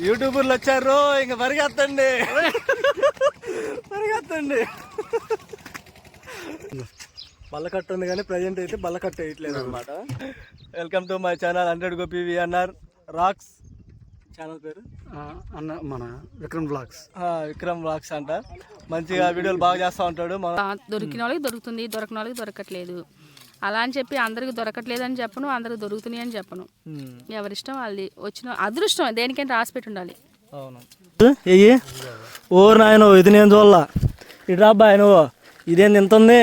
యూట్యూబర్లు వచ్చారు ఇంక పరిగెత్తండి. పరిగెత్తండి. బల్లకట్ట ఉంది కానీ ప్రజెంట్ అయితే బల్లకట్ట వేయట్లేదు అనమాట welcome to my channel hundred Gopi VNR rocks channel పేరు? అన్న మన విక్రమ్ బ్లాగ్స్ ఆ, విక్రమ్ రాక్స్ అంట. మంచిగా వీడియోలు బాగా చేస్తూ ఉంటాడు. దొరికిన వాళ్ళకి దొరుకుతుంది దొరకని వాళ్ళకి దొరకట్లేదు. అలా అని చెప్పి అందరికి దొరకట్లేదు అని చెప్పను అందరికి దొరుకుతున్నాయి అని చెప్పను ఎవరిష్టం వాళ్ళది వచ్చిన అదృష్టం దేనికైనా రాసి పెట్టి ఉండాలి అవును ఎయ్యి ఓరు నాయన ఇది నేను చూడాల. ఇటు రాబ్బాయి నువ్వు. ఇదేంది ఎంత ఉంది?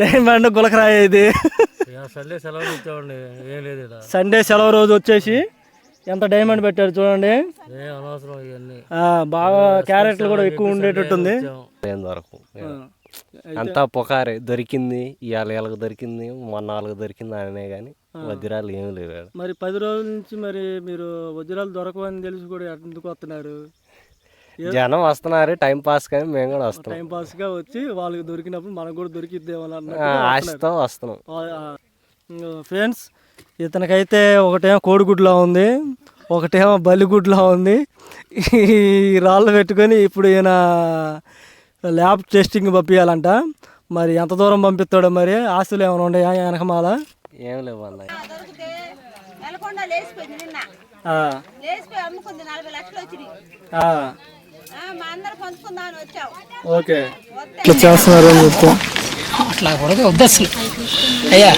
డైమండ్ గులకరాయ ఇది. సండే సెలవు రోజు వచ్చేసి ఎంత డైమండ్ పెట్టారు చూడండి. ఏం అనవసరం ఇవన్నీ. ఆ, బాగా క్యారెట్లు కూడా ఎక్కువ ఉండేటట్టుంది. అంతా పుకారే దొరికింది ఇవాళ వీళ్ళకి దొరికింది మొన్న వాళ్ళకి దొరికింది అనే కానీ వజ్రాలు ఏమి లేవు. మరి పది రోజుల నుంచి మరి మీరు వజ్రాలు దొరకవని తెలిసి కూడా ఎందుకు వస్తున్నారు? జనం వస్తున్నారు టైం పాస్ కానీ మేము కూడా వస్తున్నాం. టైం పాస్గా వచ్చి వాళ్ళకి దొరికినప్పుడు మనకు కూడా దొరికిద్దేమో ఆ, ఆశతో వస్తున్నాం. ఫ్రెండ్స్ ఇతనికైతే ఒకటేమో కోడిగుడ్లా ఉంది ఒకటేమో బల్లిగుడ్లా ఉంది. ఈ రాళ్ళు పెట్టుకొని ఇప్పుడు ఈయన ల్యాబ్ టెస్టింగ్ పంపించాలంట మరి ఎంత దూరం పంపిస్తాడో మరి? ఆస్తులు ఏమైనా ఉన్నాయా వెనకమాల ఏం లేవు అన్నయ్య నెలకొండ లేచిపోయింది నిన్న. ఆ, లేచిపోయి అమ్ముకుంది నలభై లక్షలు వచ్చినాయి. ఆ, ఆ, మా అందరు పంచుకుందామని వచ్చావు ఓకే. ఇట్లా చేస్తున్నారు అని చెప్తా అట్లా కూడా వద్దు అసలు. అయ్యా.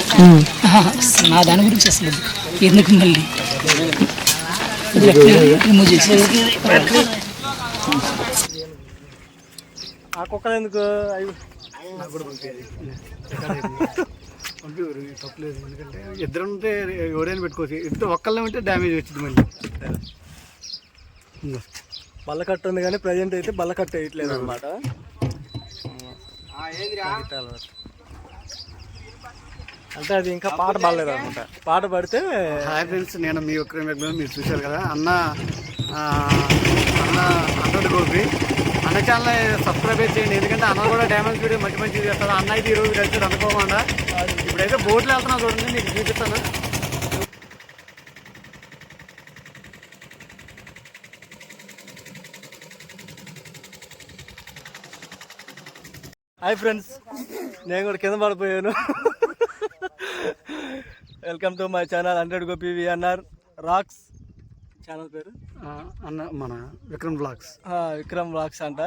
నా దాని గురించి అసలు ఎందుకు మళ్ళీ రిమూవ్ చేసి ఆ కుక్కలు ఎందుకు? అవి పంపివ్వరు తప్పలేదు ఎందుకంటే ఇద్దరు ఉంటే ఎవరైనా పెట్టుకోవచ్చు. ఇద్దరు ఒక్కళ్ళే ఉంటే డ్యామేజ్ వచ్చింది మళ్ళీ. బల్లకట్ట ఉంది కానీ ప్రజెంట్ అయితే బల్లకట్ట వేయట్లేదు అనమాట అంటే అది ఇంకా పాట పాడలేదు అనమాట పాట పడితే హాయ్ ఫ్రెండ్స్ నేను మీ విక్రమ్ మీరు చూశారు కదా అన్న అన్న హండ్రెడ్ గోపి. అన్న ఛానల్ సబ్స్క్రైబ్ చేయండి ఎందుకంటే అన్న కూడా డ్యామేజ్ వీడియో మంచి మంచి చేస్తారు అన్న అయితే ఈరోజు కలిసి అనుకోకుండా ఇప్పుడైతే బోట్లు వెళ్తున్నా చూడండి మీకు చూపిస్తాను హాయ్ ఫ్రెండ్స్ నేను కూడా కింద పడిపోయాను welcome to my channel hundred Gopi VNR rocks channel పేరు? అన్న మన విక్రమ్ బ్లాగ్స్ విక్రమ్ రాక్స్ అంట.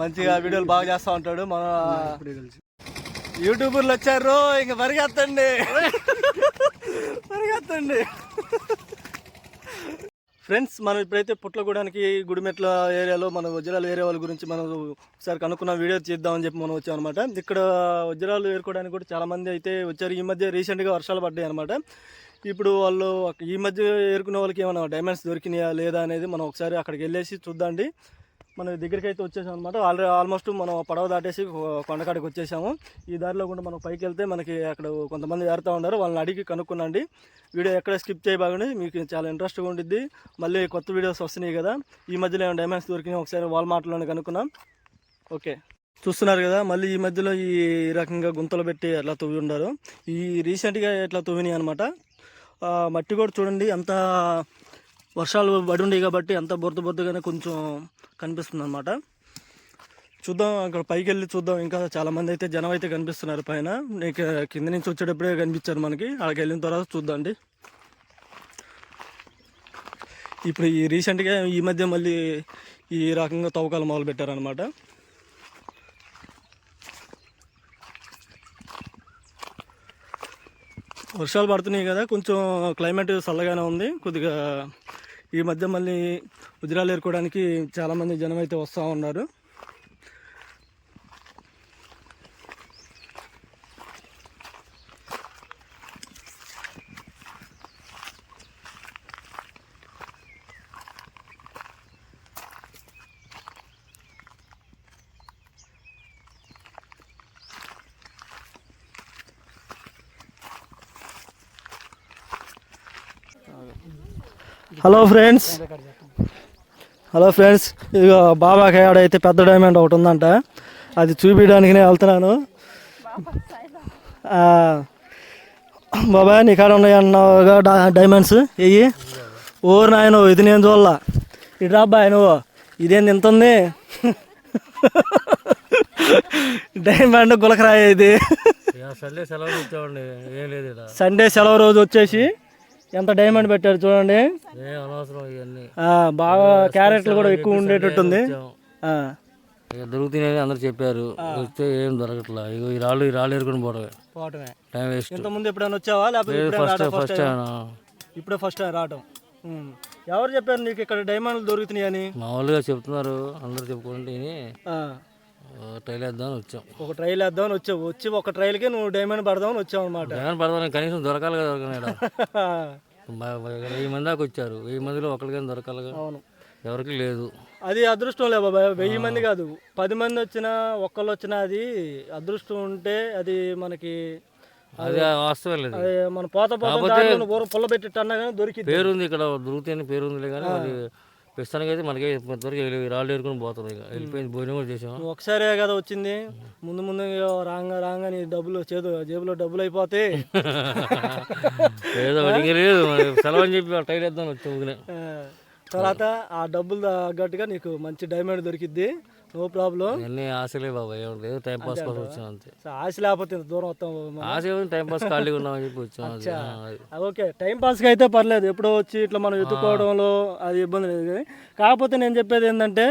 మంచిగా వీడియోలు బాగా చేస్తూ ఉంటాడు. మన యూట్యూబర్లు వచ్చారు. ఇంక పరిగెత్తండి. పరిగెత్తండి. ఫ్రెండ్స్ మనం ఇప్పుడైతే పుట్లగూడానికి గుడిమెట్ల ఏరియాలో మన వజ్రాలు ఏరియా వాళ్ళ గురించి మనం ఒకసారి కనుక్కున్న వీడియో చేద్దామని చెప్పి మనం వచ్చాం అనమాట ఇక్కడ వజ్రాలు ఏరుకోవడానికి కూడా చాలా మంది అయితే వచ్చారు. ఈ మధ్య రీసెంట్గా వర్షాలు పడ్డాయి అనమాట ఇప్పుడు వాళ్ళు ఈ మధ్య ఏరుకున్న వాళ్ళకి ఏమైనా డైమండ్స్ దొరికినాయా లేదా అనేది మనం ఒకసారి అక్కడికి వెళ్ళేసి చూద్దాండి. మన దగ్గరికి అయితే వచ్చేసాం అనమాట ఆల్రెడీ ఆల్మోస్ట్ మనం పడవ దాటేసి కొండకాడికి వచ్చేసాము. ఈ దారిలో కూడా మనం పైకి వెళ్తే మనకి అక్కడ కొంతమంది ఏరుతూ ఉన్నారు. వాళ్ళని అడిగి కనుక్కునండి వీడియో ఎక్కడ స్కిప్ చేయబాగండి మీకు చాలా ఇంట్రెస్ట్గా ఉండిద్ది. మళ్ళీ కొత్త వీడియోస్ వస్తున్నాయి కదా. ఈ మధ్యలో ఏమైనా డైమండ్స్ దొరికినాయి ఒకసారి వాల్మార్ట్లోనే కనుక్కున్నాం. ఓకే. చూస్తున్నారు కదా మళ్ళీ ఈ మధ్యలో ఈ రకంగా గుంతలు పెట్టి అట్లా తవ్వి ఉన్నారు ఈ రీసెంట్గా ఇట్లా తవ్వినాయి అనమాట మట్టి కూడా చూడండి అంత వర్షాలు పడి ఉండేవి కాబట్టి అంత బురద బురదగానే కొంచెం కనిపిస్తుంది అనమాట చూద్దాం అక్కడ పైకి వెళ్ళి చూద్దాం. ఇంకా చాలామంది అయితే జనం అయితే కనిపిస్తున్నారు పైన. నీకు కింద నుంచి వచ్చేటప్పుడే కనిపించారు మనకి. అక్కడికి వెళ్ళిన తర్వాత చూద్దాండి. ఇప్పుడు ఈ రీసెంట్గా ఈ మధ్య మళ్ళీ ఈ రకంగా తవ్వకాలు మొదలు పెట్టారనమాట వర్షాలు పడుతున్నాయి కదా కొంచెం క్లైమేట్ చల్లగానే ఉంది. కొద్దిగా ఈ మధ్య మళ్ళీ వజ్రాలు ఏరుకోవడానికి చాలామంది జనం అయితే వస్తూ ఉన్నారు. హలో ఫ్రెండ్స్ హలో ఫ్రెండ్స్ ఇక బాబాకి ఆడైతే పెద్ద డైమండ్ ఒకటి ఉందంట. అది చూపించడానికి నేను వెళ్తున్నాను. ఆ, బాబాయ్ నీ కాడ ఉన్నాయి అన్నావుగా డైమండ్స్ వెయ్యి ఓరు నాయన ఇది నేను చూడాల. ఇటు రాబాయ్ నువ్వు. ఇదేంది ఎంత ఉంది? డైమండ్ గులకరాయ ఇది. సెలవు సండే సెలవు రోజు వచ్చేసి ఎంత డైమండ్ పెట్టారు చూడండి. బాగా క్యారెట్లు కూడా ఎక్కువ ఉండేటట్టుంది. దొరుకుతున్నాయని అందరు చెప్పారు వస్తే ఏం దొరకట్లా. ఇగో ఈ రాళ్ళు ఈ రాళ్ళు ఎరుకుని పోవడమే. పోవటమే టైం వేస్ట్ ఇంతకుముందు ఎప్పుడైనా వచ్చావా? లేకపోతే ఫస్ట్ ఫస్ట్? ఇప్పుడే ఫస్ట్ టైం రావటం. ఎవరు చెప్పారు నీకు ఇక్కడ డైమండ్లు దొరుకుతున్నాయని? మామూలుగా చెప్తున్నారు అందరు చెప్పుకుంటే ఆ, ట్రైల్ వేద్దామని వచ్చాం. ఒక ట్రైల్ వేద్దామని వచ్చావు. వచ్చి ఒక ట్రైల్కి నువ్వు డైమండ్ పడదామని వచ్చావు అనమాట జగన్ పడదాం కనీసం దొరకాలి కదా దొరకనాడ వెయ్యి మంది దాకా వచ్చారు. వెయ్యి మందిలో ఒకరికైనా దొరకాలిగా అవును. ఎవరికి లేదు. అది అదృష్టం లే బాబాయ్. వెయ్యి మంది కాదు. పది మంది వచ్చినా ఒక్కళ్ళు వచ్చినా అది అదృష్టం ఉంటే అది మనకి అది వాస్తవం లేదు. మన పోత పోత పుల్ల పెట్టి అన్నా కానీ దొరికింది పేరుంది ఇక్కడ. దొరుకుతాయని పేరు ఉందిలే కానీ ప్రస్తుతానికి అయితే మనకి ఇంతవరకు రాళ్ళు ఏరుకొని పోతుంది ఇక. వెళ్ళిపోయింది. భోజనం కూడా చేసాం. ఒకసారే కదా వచ్చింది. ముందు ముందు రాంగా రాంగా నీ డబ్బులు చేదు జేబులో డబ్బులు అయిపోతే. ఏదో లేదు. సెలవు అని చెప్పి టైల్ వేద్దాం వచ్చాం తర్వాత ఆ డబ్బులు తగ్గట్టుగా నీకు మంచి డైమండ్ దొరికిద్ది. నో ప్రాబ్లం ఇవన్నీ ఆశలే బాబా ఏం లేదు టైం పాస్ కోసం వచ్చాం అంతే. ఆశ లేకపోతే ఇంత దూరం వస్తాం మనం. ఆశ ఏముంది టైం పాస్ ఖాళీగా ఉన్నామని చెప్పి వచ్చాం. ఆ, ఓకే టైం పాస్కి అయితే పర్లేదు ఎప్పుడో వచ్చి ఇట్లా మనం ఎత్తుకోవడంలో అది ఇబ్బంది లేదు కానీ. కాకపోతే నేను చెప్పేది ఏంటంటే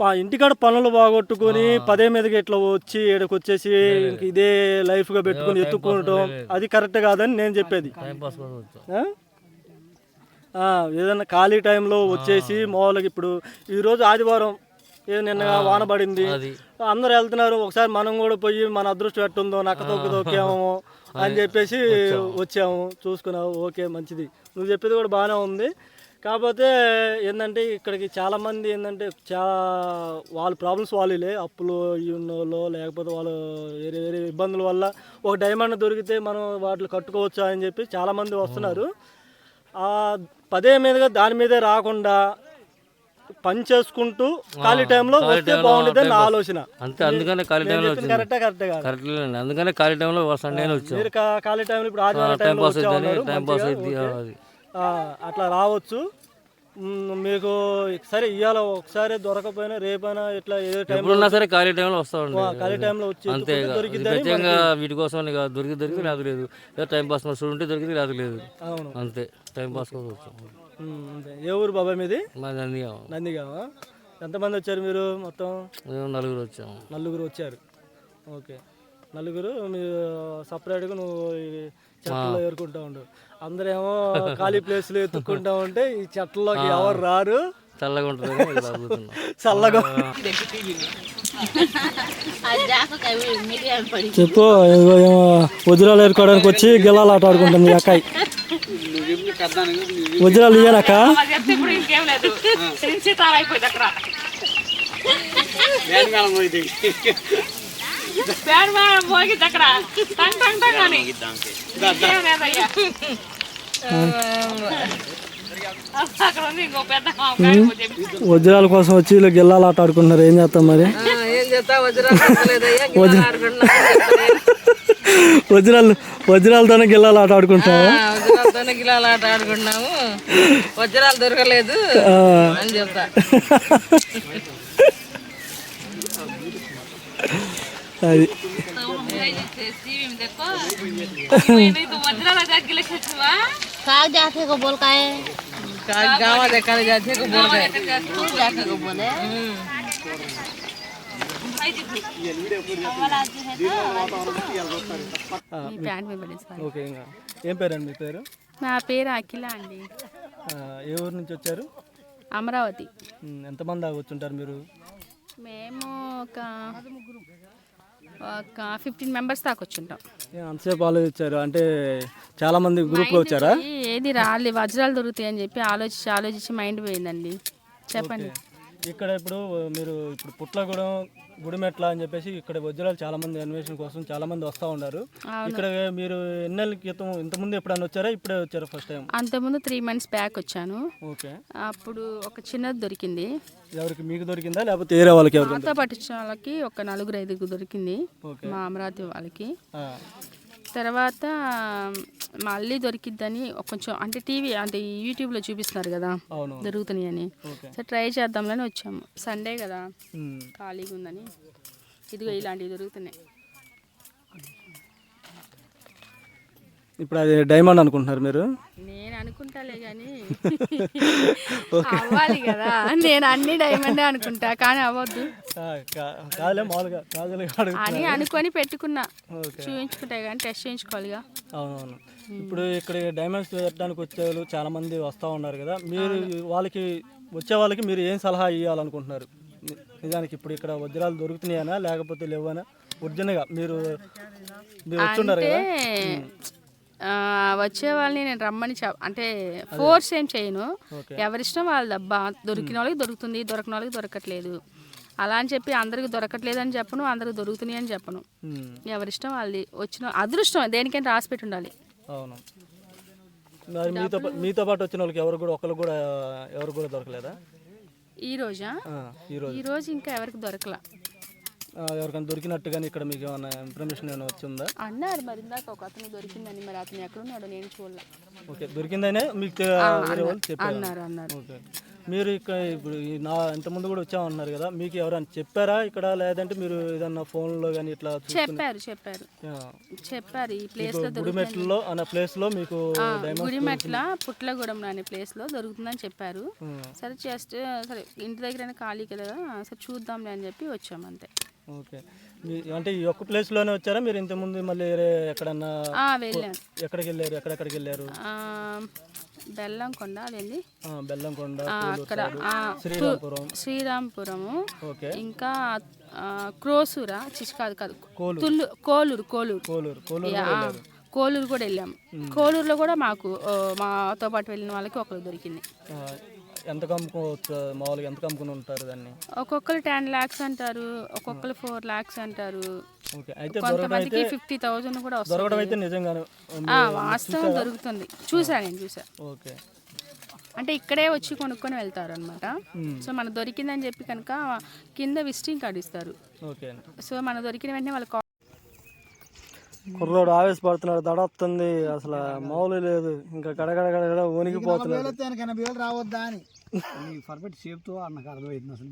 పా ఇంటికాడ పనులు బాగొట్టుకొని పదే మీదకి ఇట్లా వచ్చి ఇక్కడికి వచ్చేసి ఇంక ఇదే లైఫ్గా పెట్టుకుని ఎత్తుకోవడం అది కరెక్ట్ కాదని నేను చెప్పేది. టైం పాస్ కోసం వచ్చాం. ఆ? ఆ, ఏదైనా ఖాళీ టైంలో వచ్చేసి మామూలుగా ఇప్పుడు ఈరోజు ఆదివారం ఏ నిన్న వాన పడింది అది. అందరు వెళ్తున్నారు ఒకసారి మనం కూడా పోయి మన అదృష్టం ఎట్టుందో నక్క తొక్కు తొక్కాము అని చెప్పేసి వచ్చాము. చూసుకున్నావు ఓకే మంచిది. నువ్వు చెప్పేది కూడా బాగానే ఉంది. కాకపోతే ఏంటంటే ఇక్కడికి చాలా మంది ఏంటంటే చాలా వాళ్ళ ప్రాబ్లమ్స్ వాళ్ళే అప్పులు ఉన్నోళ్ళు లేకపోతే వాళ్ళు వేరే వేరే ఇబ్బందుల వల్ల ఒక డైమండ్ దొరికితే మనం వాటిని కట్టుకోవచ్చా అని చెప్పి చాలా మంది వస్తున్నారు ఆ పదే మీదుగా దాని మీదే రాకుండా పని చేసుకుంటూ ఖాళీ టైంలో వస్తే బాగుంటుంది నా ఆలోచన. అంతే అందుకనే ఖాళీ టైంలో వచ్చింది. కరెక్టే కరెక్టే కరెక్ట్ లేదండి అందుకనే ఖాళీ టైంలో సండేనే వచ్చాం. మీరు ఖాళీ టైంలో ఇప్పుడు ఆదివారం టైం పాస్ అవుతుంది టైం పాస్ అవుతుంది అట్లా రావచ్చు. మీకు సరే ఇవాళ ఒకసారి దొరకపోయినా రేపైనా ఇట్లా ఏదో టైం ఎప్పుడున్నా సరే ఖాళీ టైంలో వస్తామండి ఖాళీ టైంలో వచ్చి అంతే ప్రత్యేకంగా వీటి కోసం దొరికి దొరికి లేదు. లేదు టైం పాస్ మరి చూడుంటే దొరికింది లేదు. లేదు అంతే టైం పాస్ కోసం వచ్చాం. ఏ ఊరు బాబాయ్ మీది? మాది అన్నీ నందిగామా? ఎంతమంది వచ్చారు మీరు మొత్తం? మేము నలుగురు వచ్చాము నలుగురు వచ్చారు. ఓకే. నలుగురు మీరు సపరేట్గా నువ్వు ఈ చెట్లలో ఏరుకుంటా ఉండు. అందరేమో ఖాళీ ప్లేస్లో ఎత్తుక్కుంటా ఉంటే ఈ చెట్లలోకి ఎవరు రారు? చల్లగా ఉంటుంది చల్లగా చెప్పు వజ్రాలు ఏరుకోవడానికి వచ్చి గిల్లాలు ఆట ఆడుకుంటుంది అక్కాయి. వజ్రాలు చెప్పి వజ్రాల కోసం వచ్చి వీళ్ళు గిల్లాలు ఆట ఆడుకుంటున్నారు. ఏం చేస్తాం మరి? ఏం చేస్తా వజ్రాలు. వజ్రాలు వజ్రాలతోనే గిల్లాలు ఆట ఆడుకుంటావా ఆ, వజ్రాలతోనే గిలాలు ఆట ఆడుకుంటున్నాము వజ్రాలు దొరకలేదు ఆ. అని చెప్తా అది వజ్రాల దగ్గర చచ్చువా काग जाते को बोल का है గా- గావా దగ్గర జాతి బోల్గా तू जाते को बोले మీ ప్యాంట్ మీద పడేసి ఓకే ఇంకా. ఏం పేరండి మీ పేరు? నా పేరు అఖిల అండి. ఏ ఊరు నుంచి వచ్చారు? అమరావతి. ఎంతమంది వచ్చుంటారు మీరు? మేము ఒక ఒక ఫిఫ్టీన్ మెంబర్స్ దాకా వచ్చుంటాం. అంతసేపు ఆలోచించారు? అంటే చాలా మంది గ్రూప్లో వచ్చారా? ఏది రాలే వజ్రాలు దొరుకుతాయి అని చెప్పి ఆలోచించి ఆలోచించి మైండ్ పోయిందండి. చెప్పండి. ఇక్కడ ఇప్పుడు మీరు ఇప్పుడు పుట్లగూడెం గుడిమెట్ల అని చెప్పేసి ఇక్కడ వజ్రాలు చాలా మంది అన్వేషణ కోసం చాలా మంది వస్తూ ఉన్నారు. ఇక్కడ మీరు ఎన్నెల క్రితం ఇంతకుముందు ఎప్పుడైనా వచ్చారా? ఇప్పుడే వచ్చారా ఫస్ట్ టైం అంతకుముందు త్రీ మంత్స్ బ్యాక్ వచ్చాను. ఓకే. అప్పుడు ఒక చిన్నది దొరికింది. ఎవరికి మీకు దొరికిందా? లేకపోతే వేరే వాళ్ళకి వచ్చిన వాళ్ళకి ఒక నలుగురు ఐదుగురు దొరికింది. మా అమరావతి వాళ్ళకి. తర్వాత మళ్ళీ దొరికిద్దని కొంచెం అంటే టీవీ అంటే యూట్యూబ్లో చూపిస్తున్నారు కదా దొరుకుతున్నాయి అని సరే ట్రై చేద్దాంలని వచ్చాము. సండే కదా. ఖాళీగా ఉందని ఇదిగో ఇలాంటివి దొరుకుతున్నాయి. ఇప్పుడు అది డైమండ్ అనుకుంటున్నారు మీరు? నేను అనుకుంటాలే కానీ అవ్వాలి కదా. నేను అన్ని డైమండే అనుకుంటా కానీ అవ్వద్దు. కాదులే మామూలుగా కాదులే అని అనుకొని పెట్టుకున్నా. ఓకే. చూయించుకుంటా కానీ టెస్ట్ చేయించుకోవాలిగా. అవునవును. ఇప్పుడు ఇక్కడ డైమండ్స్ పెట్టడానికి వచ్చే వాళ్ళు చాలా మంది వస్తూ ఉన్నారు కదా. మీరు వాళ్ళకి వచ్చే వాళ్ళకి మీరు ఏం సలహా ఇవ్వాలనుకుంటున్నారు నిజానికి ఇప్పుడు ఇక్కడ వజ్రాలు దొరుకుతున్నాయనా లేకపోతే లేవనా? ఒరిజినల్గా మీరు మీరు వచ్చున్నారు కదా. వచ్చే వాళ్ళని నేను రమ్మని చెప్ అంటే ఫోర్స్ ఏం చేయను. ఎవరిష్టం వాళ్ళ అబ్బా దొరికిన వాళ్ళకి దొరుకుతుంది దొరకని వాళ్ళకి దొరకట్లేదు. అలా అని చెప్పి అందరికి దొరకట్లేదు అని చెప్పను అందరికి దొరుకుతున్నాయి అని చెప్పను. ఎవరిష్టం వాళ్ళది. వచ్చిన అదృష్టం దేనికైనా రాసి పెట్టి ఉండాలి అవును. మరి మీతో మీతో పాటు వచ్చిన వాళ్ళకి ఎవరు కూడా ఒకరు కూడా ఎవరు కూడా దొరకలేదా? ఈ రోజా. ఈ రోజు ఇంకా ఎవరికి దొరకలా. ఎవరికైనా దొరికినట్టు కానీ ఇక్కడ మీకు ఏమైనా ఇన్ఫర్మేషన్ ఏమైనా వచ్చిందా? అన్నారు మరి ఇందాక ఒక అతను దొరికిందని మరి అతను ఎక్కడున్నాడో నేను చూడలే. ఓకే దొరికిందనే మీకు తె- వేరే వాళ్ళు చెప్పారు. అన్నారు అన్నారు. ఓకే. మీరు ఇక్కడ ఇప్పుడు ఈ నా ఇంతకుముందు కూడా వచ్చామన్నారు కదా మీకు ఎవరైనా చెప్పారా ఇక్కడ? లేదంటే మీరు ఏదన్నా ఫోన్లో కానీ ఇట్లా చెప్పారు చెప్పారు. ఆ, చెప్పారు ఈ ప్లేస్లో గుడిమెట్లలో అన్న ప్లేస్లో మీకు డైమండ్ గుడిమెట్ల పుట్లగూడెం అనే ప్లేస్లో దొరుకుతుందని చెప్పారు. సరే జస్ట్ సరే ఇంటి దగ్గర ఖాళీ కదా సరే చూద్దాంలే అని చెప్పి వచ్చాం అంతే ఓకే. మీ అంటే ఈ ఒక్క ప్లేస్లోనే వచ్చారా? మీరు ఇంతకుముందు మళ్ళీ వేరే ఎక్కడన్నా ఆ, వెళ్ళాం. ఎక్కడికి వెళ్ళారు? ఎక్కడెక్కడికి వెళ్ళారు? ఆ, బెల్లం కొండ అదేంది ఆ, బెల్లంకొండ ఆ, పూలూరు అక్కడ ఆ, శ్రీరాంపురం. శ్రీరాంపురము. ఓకే. ఇంకా ఆ, క్రోసూరా చిచి కాదు కాదు కోలూరు. కోలూరు కోలూరు. కోలూరు కోలూరు యా, కోలూరు కూడా వెళ్ళాం. కోలూరులో కూడా మాకు ఓ, మాతో పాటు వెళ్ళిన వాళ్ళకి ఒకరు దొరికింది. ఆ, ఎంత కమ్ముకోవచ్చు మామూలుగా ఎంత కమ్ముకుని ఉంటారు దాన్ని? ఒక్కొక్కరు టెన్ ల్యాక్స్ అంటారు ఒక్కొక్కరు ఫోర్ ల్యాక్స్ అంటారు. ఓకే అయితే దొరకడం కొంతమందికి అయితే ఫిఫ్టీ థౌజండ్ కూడా వస్తుంది. దొరకడం అయితే నిజంగానే ఆ, వాస్తవం దొరుకుతుంది. చూసా నేను చూసా. ఓకే. అంటే ఇక్కడే వచ్చి కొనుక్కొని వెళ్తారు అనమాట సో మనకు దొరికిందని చెప్పి కనుక కింద విజిటింగ్ కార్డు ఇస్తారు. సో మనకు దొరికిన వెంటనే వాళ్ళు కుర్రోడు ఆవేశపడుతున్నాడు దడొస్తుంది అసలు మామూలు లేదు. ఇంకా గడగడ గడగడ వణికిపోతున్నాడు. ఎనభై వేలు రావద్దా అని. పర్ఫెక్ట్ అర్థమైంది అసలు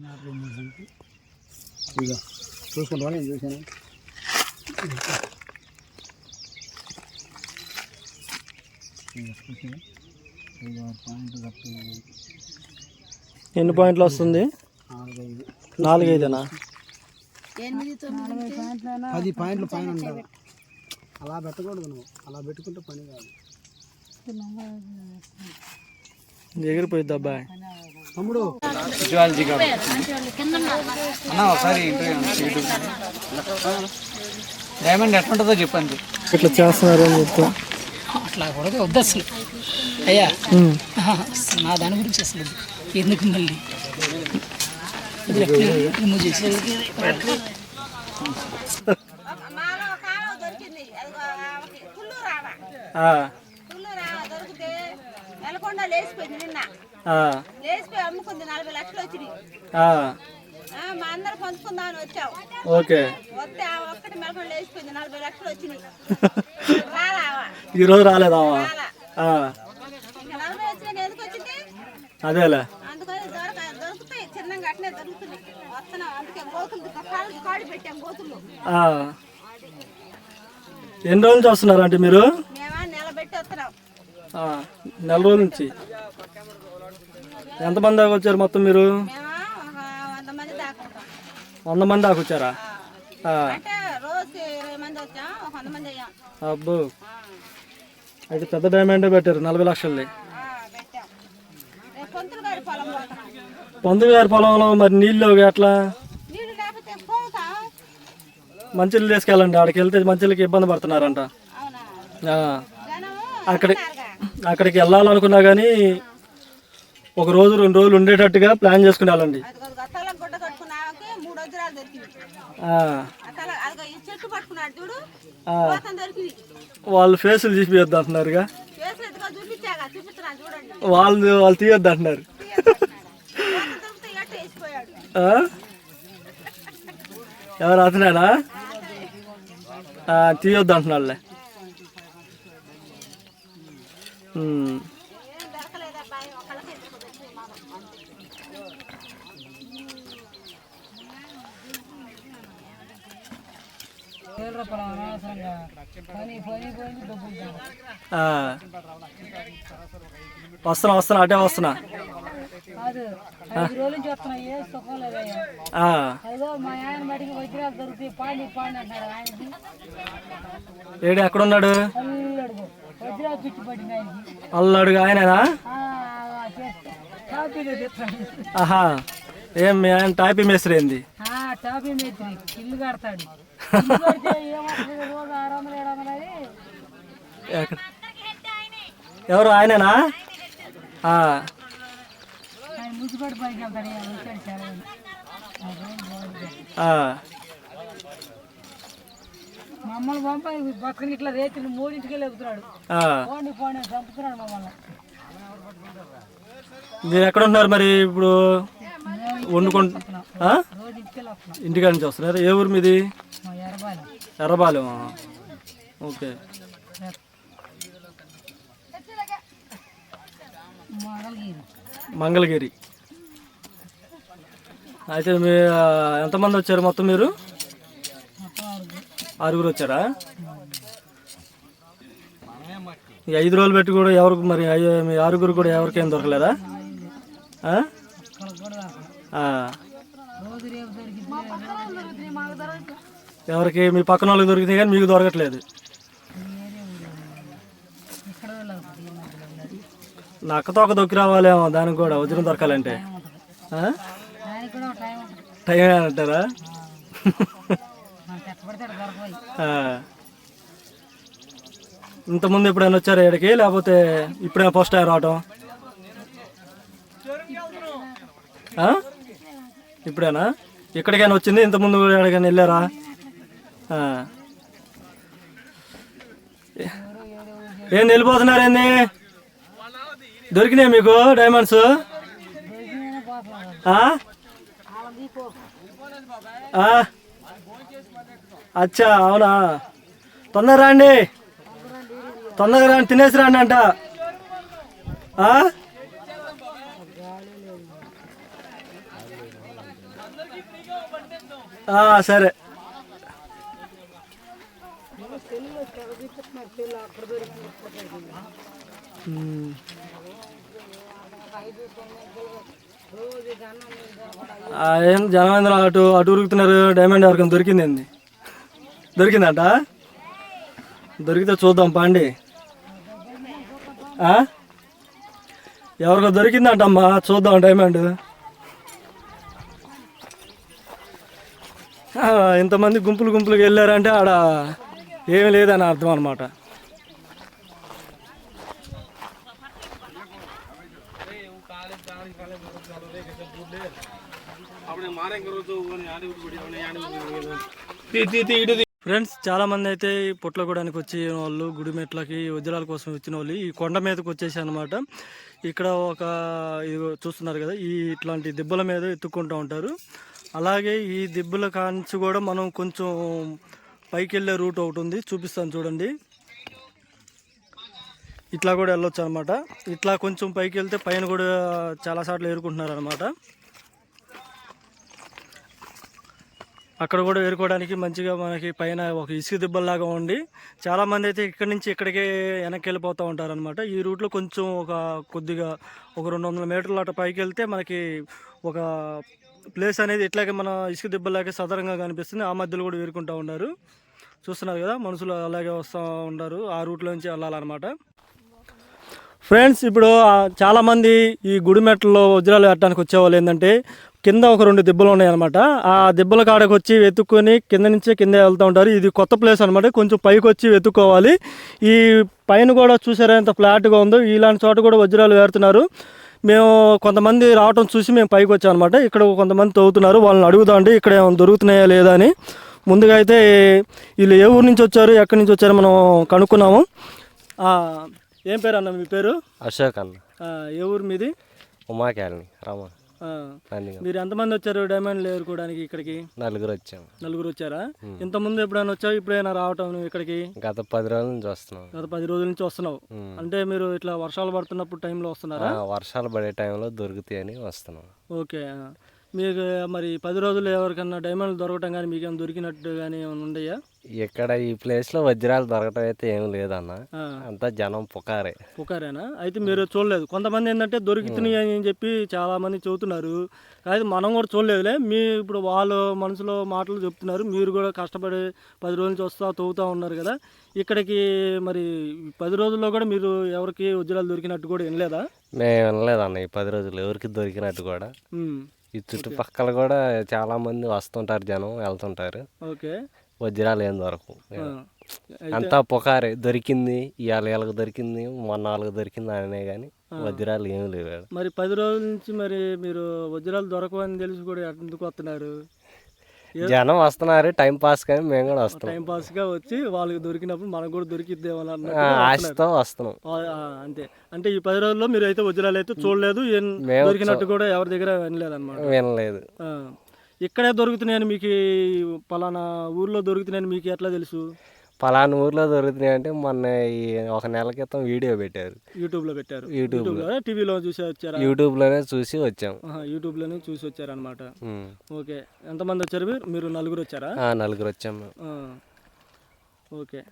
ఇక చూసుకుంటా నేను చూశాను? ఎన్ని పాయింట్లు వస్తుంది? నాలుగైదేనా? పది పాయింట్లు పైన ఉండాలి. అలా పెట్టకూడదు నువ్వు అలా పెట్టుకుంటే పని కాదు. ఎగిరిపోయిద్ది అబ్బాయి తమ్ముడు. జువాలజీ అన్న ఒకసారి డైమండ్ ఎట్లుంటుందో చెప్పండి. ఇట్లా చేస్తున్నారు అని చెప్తా. అట్లా కూడా వద్దు అసలు. అయ్యా నా దాని గురించి అసలు. ఎందుకు మళ్ళీ? రిమూవ్ చేసేది మాలో ఒక ఆమె దొరికింది అదిగో ఆమెకి కుళ్ళు రావా ఆ, కుళ్ళు రావా దొరికితే నెలకొండ లేచిపోయింది నిన్న. లేచిపోయి అమ్ముకుంది నలభై లక్షలు వచ్చినాయి. మా అందరు పంచుకుందామని వచ్చావు ఓకే. వస్తే ఆ ఒక్కటి మెలకొని లేచిపోయింది నలభై లక్షలు వచ్చినాయి. రాలావా ఈరోజు రాలేదా నలభై ఎందుకు వచ్చింది? అదేలే. అందుకని దొరక దొరుకుతాయి చిన్నగా దొరుకుతున్నాయి. వస్తున్నాం అందుకే గోతులు పెట్టాం. ఎన్ని రోజుల మీరు మేమా నిలబెట్టి వస్తున్నాం ఆ, నెల రోజుల నుంచి. ఎంతమంది దాకా వచ్చారు మొత్తం మీరు? వంద మంది దాకా వచ్చారా? అబ్బో. అయితే పెద్ద డైమండే పెట్టారు నలభై లక్షల్ని ఆ, గారి పంతులు గారి పొలంలో మరి నీళ్ళు ఎట్లా? మంచిళ్ళు మంచిలు తీసుకెళ్ళండి. ఆడికి వెళ్తే మంచిలకి ఇబ్బంది పడుతున్నారంట. అక్కడ అక్కడికి వెళ్ళాలనుకున్నా కానీ ఒక రోజు రెండు రోజులు ఉండేటట్టుగా ప్లాన్ చేసుకుని వెళ్ళండి వాళ్ళు ఫేసులు చూపించద్దు అంటున్నారుగా. వాళ్ళు వాళ్ళు తీయొద్దు అంటున్నారు? ఎవరు అతనేనా? తీయొద్దు అంటున్నాళ్ళే పాండి పాండి అంటాడు ఆయనకి. ఏడు ఎక్కడున్నాడు? అల్లుడు ఆయననా? ఆహా ఏం మీ ఆయన టాపీ మేస్త్రి ఏంది టాపీ ఇల్లు కడతాడు ఎవరు ఆయననా? ఆ. పైకి వెళ్తాడు ఇక వచ్చాడు చాలా మంది. ఆ రోజు బాగుంది. ఆ. మమ్మల్ని పంపాయి ఇట్లా రేతులు మూడింటికి. పోండి పోండి చంపుతున్నాడు మమ్మల్ని మీరు ఎక్కడ ఉంటున్నారు మరి ఇప్పుడు? వండుకుంటు ఇంటికాడ నుంచి వస్తున్నారు? ఏ ఊరు మీది? ఎర్రబాలి ఓకే. మంగళగిరి. అయితే మీ ఎంతమంది వచ్చారు మొత్తం మీరు? ఆరుగురు. వచ్చారా? ఈ ఐదు రోజులు పెట్టి కూడా ఎవరికి మరి మీ ఆరుగురు కూడా ఎవరికేం దొరకలేదా? ఎవరికి? మీ పక్కన వాళ్ళకి దొరికింది కానీ మీకు దొరకట్లేదు. నక్కతో ఒక దొక్కి రావాలేమో దానికి కూడా వజ్రం దొరకాలంటే. టైం అంటారా? ఇంతకుముందు ఎప్పుడైనా వచ్చారా ఇక్కడికి లేకపోతే ఇప్పుడే ఫస్ట్ టైం రావటం? ఇప్పుడేనా? ఇక్కడికైనా వచ్చింది? ఇంతకుముందు కూడా ఎక్కడికైనా వెళ్ళారా. ఏం వెళ్ళిపోతున్నారేంది దొరికినాయి మీకు డైమండ్స్ ఆ? అచ్చా అవునా? తొందరగా రండి. తొందరగా రండి తినేసి రండి అంట. ఆ? సరే. ఏం జనం అటు అటు ఉరుకుతున్నారు డైమండ్ ఎవరికైనా దొరికింది ఏంది? దొరికిందంట? దొరికితే చూద్దాం పాండి. ఎవరికో దొరికిందంటమ్మా చూద్దాం డైమండ్ ఇంతమంది గుంపులు గుంపులుగా వెళ్ళారంటే ఆడ ఏమీ లేదని అర్థం అనమాట ఫ్రెండ్స్ చాలా మంది అయితే పుట్లగూడానికి వచ్చి వాళ్ళు గుడిమెట్లకి వజ్రాల కోసం వచ్చిన వాళ్ళు ఈ కొండ మీదకి వచ్చేసి అనమాట ఇక్కడ ఒక ఇది చూస్తున్నారు కదా ఈ ఇట్లాంటి దిబ్బల మీద ఎత్తుక్కుంటూ ఉంటారు. అలాగే ఈ దిబ్బల కాంచి కూడా మనం కొంచెం పైకి వెళ్ళే రూట్ ఒకటి ఉంది చూపిస్తాను చూడండి. ఇట్లా కూడా వెళ్ళొచ్చు అనమాట ఇట్లా కొంచెం పైకి వెళ్తే పైన కూడా చాలా సార్లు ఏరుకుంటున్నారు అనమాట అక్కడ కూడా ఏరుకోవడానికి మంచిగా మనకి పైన ఒక ఇసుక దిబ్బల్లాగా ఉండి చాలామంది అయితే ఇక్కడి నుంచి ఇక్కడికే వెనక్కి వెళ్ళిపోతూ ఉంటారనమాట ఈ రూట్లో కొంచెం ఒక కొద్దిగా ఒక రెండు వందల మీటర్ల అటు పైకి వెళ్తే మనకి ఒక ప్లేస్ అనేది ఇట్లాగే మన ఇసుక దిబ్బలాగే సదరంగా కనిపిస్తుంది. ఆ మధ్యలో కూడా వేరుకుంటూ ఉన్నారు. చూస్తున్నారు కదా మనుషులు అలాగే వస్తూ ఉంటారు ఆ రూట్లో నుంచి వెళ్ళాలన్నమాట. ఫ్రెండ్స్ ఇప్పుడు చాలామంది ఈ గుడిమెట్లలో వజ్రాలు పెట్టడానికి వచ్చేవాళ్ళు ఏంటంటే కింద ఒక రెండు దెబ్బలు ఉన్నాయన్నమాట. ఆ దెబ్బల కాడకు వచ్చి వెతుక్కొని కింద నుంచే కింద వెళ్తూ ఉంటారు. ఇది కొత్త ప్లేస్ అనమాట కొంచెం పైకి వచ్చి వెతుక్కోవాలి. ఈ పైన కూడా చూసారా ఎంత ఫ్లాట్గా ఉందో? ఇలాంటి చోట కూడా వజ్రాలు వేరుతున్నారు. మేము కొంతమంది రావటం చూసి మేము పైకి వచ్చాం అనమాట ఇక్కడ కొంతమంది తవ్వుతున్నారు. వాళ్ళని అడుగుదాండి ఇక్కడ ఏమైనా దొరుకుతున్నాయా లేదా అని. ముందుగా అయితే వీళ్ళు ఏ ఊరు నుంచి వచ్చారు? ఎక్కడి నుంచి వచ్చారో మనం కనుక్కున్నాము. ఏం పేరు అన్న మీ పేరు? అశోక్ అన్న. ఏ ఊరు మీది? ఉమా కాలనీ రామ. మీరు ఎంతమంది వచ్చారు డైమండ్లు ఏరుకోవడానికి ఇక్కడికి? నలుగురు వచ్చాము నలుగురు వచ్చారా? ఇంతకుముందు ఎప్పుడైనా వచ్చావు? ఇప్పుడైనా రావటం నువ్వు ఇక్కడికి? గత పది రోజుల నుంచి వస్తున్నాం. గత పది రోజుల నుంచి వస్తున్నావు. అంటే మీరు ఇట్లా వర్షాలు పడుతున్నప్పుడు టైంలో వస్తున్నారా? వర్షాలు పడే టైంలో దొరుకుతాయని వస్తున్నాం. ఓకే. మీకు మరి పది రోజులు ఎవరికన్నా డైమండ్లు దొరకటం కానీ మీకు ఏమైనా దొరికినట్టు కానీ ఏమైనా ఉండయా? ఇక్కడ ఈ ప్లేస్లో వజ్రాలు దొరకటం అయితే ఏం లేదన్న. అంతా జనం పుకారే. పుకారేనా? అయితే మీరు చూడలేదు. కొంతమంది ఏంటంటే దొరుకుతున్నాయి అని చెప్పి చాలా మంది చెబుతున్నారు. అయితే మనం కూడా చూడలేదులే. మీ ఇప్పుడు వాళ్ళు మనసులో మాటలు చెప్తున్నారు. మీరు కూడా కష్టపడి పది రోజుల నుంచి వస్తా తవ్వుతూ ఉన్నారు కదా. ఇక్కడికి మరి పది రోజుల్లో కూడా మీరు ఎవరికి వజ్రాలు దొరికినట్టు కూడా వినలేదా? మేము వినలేదన్న. ఈ పది రోజులు ఎవరికి దొరికినట్టు కూడా. ఈ చుట్టుపక్కల కూడా చాలా మంది వస్తుంటారు జనం వెళ్తుంటారు. ఓకే. వజ్రాలు ఏం దొరకవు ఆ. అంతా పుకారే దొరికింది ఇవాళ వీళ్ళకి దొరికింది మొన్న వాళ్ళకి దొరికింది అనే కానీ వజ్రాలు ఏం లేవు. మరి పది రోజుల నుంచి మరి మీరు వజ్రాలు దొరకవని తెలిసి కూడా ఎందుకు వస్తున్నారు? జనం వస్తున్నారు టైం పాస్ కానీ మేము కూడా వస్తున్నాం. టైం పాస్గా వచ్చి వాళ్ళకి దొరికినప్పుడు మనకు కూడా వస్తున్నారు. ఆశతో వస్తున్నాం. అంతే. అంటే ఈ పది రోజుల్లో మీరు అయితే వజ్రాలు అయితే చూడలేదు దొరికినట్టు కూడా ఎవరి దగ్గర వినలేదు. అనమాట వినలేదు ఇక్కడే దొరుకుతున్నాయని మీకు పలానా ఊర్లో దొరుకుతున్నాయని మీకు ఎట్లా తెలుసు? పలానా ఊర్లో దొరుకుతున్నాయి అంటే మొన్న ఈ ఒక నెల క్రితం వీడియో పెట్టారు. యూట్యూబ్లో పెట్టారు. యూట్యూబ్లో. టీవీలో చూసి వచ్చారా? యూట్యూబ్లోనే చూసి వచ్చాం. యూట్యూబ్లోనే చూసి వచ్చారనమాట. ఓకే. ఎంతమంది వచ్చారు మీరు? మీరు నలుగురు వచ్చారా? నలుగురు వచ్చాం. ఓకే.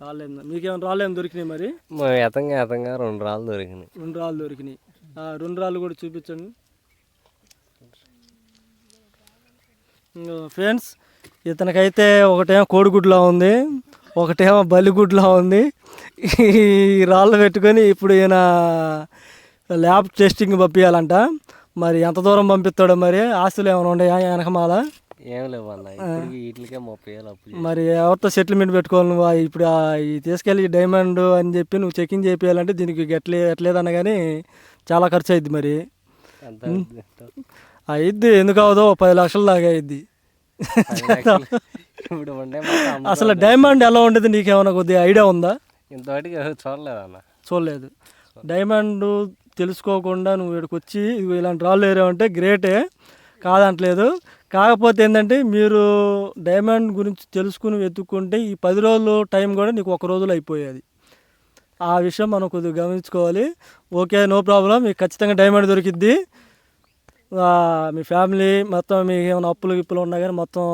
రాలేదు మీకేమైనా రాలేం దొరికినాయి మరి? ఎతంగా ఎతంగా రెండు రాళ్ళు దొరికినాయి. రెండు రాళ్ళు దొరికినాయి. రెండు రాళ్ళు కూడా చూపించండి. ఫ్రెండ్స్ ఇతనికైతే ఒకటేమో కోడిగుడ్లా ఉంది ఒకటేమో బలిగుడ్లా ఉంది. ఈ రాళ్ళు పెట్టుకొని ఇప్పుడు ఈయన ల్యాబ్ టెస్టింగ్ పంపించాలంట మరి ఎంత దూరం పంపిస్తాడో మరి? ఆస్తులు ఏమైనా ఉన్నాయా వెనకమాల? ఏం లేవు. మరి ఎవరితో సెటిల్మెంట్ పెట్టుకోవాలి నువ్వు? ఇప్పుడు తీసుకెళ్ళి డైమండ్ అని చెప్పి నువ్వు చెకింగ్ చేయాలంటే దీనికి ఎట్లే ఎట్లేదన్న కానీ చాలా ఖర్చు అయింది మరి. అయిద్ది ఎందుకు అవదో పది లక్షల దాకా అయింది పది లక్షలు. ఇప్పుడు ఉండే మొత్తం. అసలు డైమండ్ ఎలా ఉండేది నీకేమైనా కొద్దిగా ఐడియా ఉందా? ఇంతవరకు చూడలేదు అన్న. చూడలేదు. డైమండ్ తెలుసుకోకుండా నువ్వు ఇక్కడికి వచ్చి ఇదిగో ఇలాంటి రాళ్ళు ఏరావంటే గ్రేటే కాదంటలేదు. కాకపోతే ఏంటంటే మీరు డైమండ్ గురించి తెలుసుకుని వెతుక్కుంటే ఈ పది రోజులు టైం కూడా నీకు ఒక రోజులో అయిపోయేది. ఆ విషయం మనం కొద్దిగా గమనించుకోవాలి. Okay no problem. మీకు ఖచ్చితంగా డైమండ్ దొరికిద్ది. మీ ఫ్యామిలీ మొత్తం మీకు ఏమైనా అప్పులు గిప్పులు ఉన్నా కానీ మొత్తం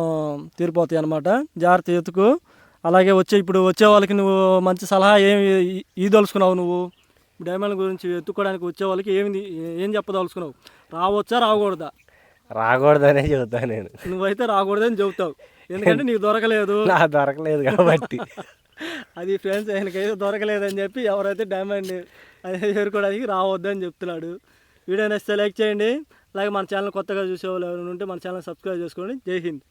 తీరిపోతాయి అనమాట జాగ్రత్త ఎత్తుకు. అలాగే వచ్చే ఇప్పుడు వచ్చే వాళ్ళకి నువ్వు మంచి సలహా ఏమి ఈదలుచుకున్నావు నువ్వు? డైమండ్ గురించి ఎత్తుకోవడానికి వచ్చే వాళ్ళకి ఏమి ఏం చెప్పదలుచుకున్నావు? రావచ్చా రాకూడదా? రాకూడదనే చెబుతా నేను. నువ్వైతే రాకూడదని చెబుతావు. ఎందుకంటే నీకు దొరకలేదు. నా దొరకలేదు కాబట్టి. అది ఫ్రెండ్స్ ఆయనకైతే దొరకలేదని చెప్పి ఎవరైతే డైమండ్ అది చేరుకోవడానికి రావద్దని చెప్తున్నాడు. వీడియో నచ్చితే లైక్ చేయండి. అలాగే మన ఛానల్ కొత్తగా చూసే వాళ్ళు ఎవరైనా ఉంటే మన ఛానల్ సబ్స్క్రైబ్ చేసుకోండి. జై హింద్.